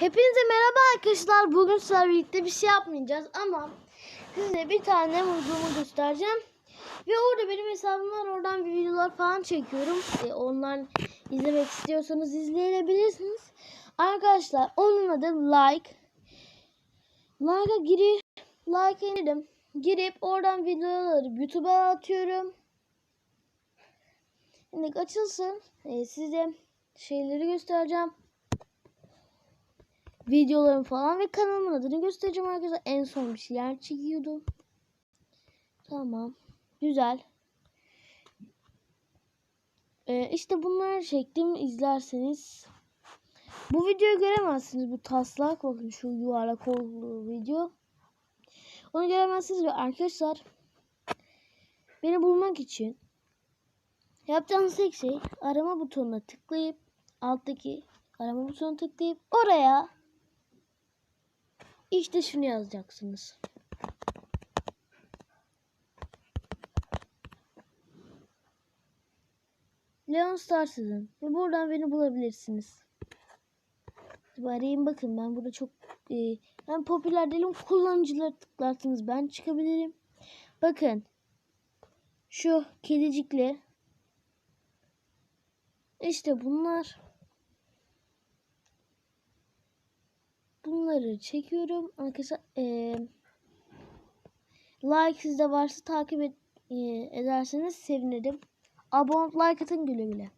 Hepinize merhaba arkadaşlar. Bugün sizlerle birlikte bir şey yapmayacağız ama size bir tane vurduğumu göstereceğim. Ve orada benim hesabım var. Oradan bir videolar falan çekiyorum. E, ondan izlemek istiyorsanız izleyebilirsiniz. Arkadaşlar onun adı like. Like'a girip like indirdim. Girip oradan videoları YouTube'a atıyorum. Şimdi açılsın. E, size şeyleri göstereceğim videolarım falan ve kanalımın adını göstereceğim arkadaşlar. En son bir şeyler çekiyordum. Tamam. Güzel. Ee, işte bunları çektim. izlerseniz. Bu videoyu göremezsiniz. Bu taslak. Bakın şu yuvarlak olduğu video. Onu göremezsiniz ve arkadaşlar beni bulmak için yapacağınız tek şey arama butonuna tıklayıp alttaki arama butonuna tıklayıp oraya işte şunu yazacaksınız. Leon Stars'ın ve buradan beni bulabilirsiniz. Arayayım bakın ben burada çok e, ben popüler değilim. Kullanıcıları tıklarsınız ben çıkabilirim. Bakın şu kedicikli işte bunlar bunları çekiyorum. Arkadaşlar e, like sizde varsa takip et, e, ederseniz sevinirim. Abone like atın güle güle.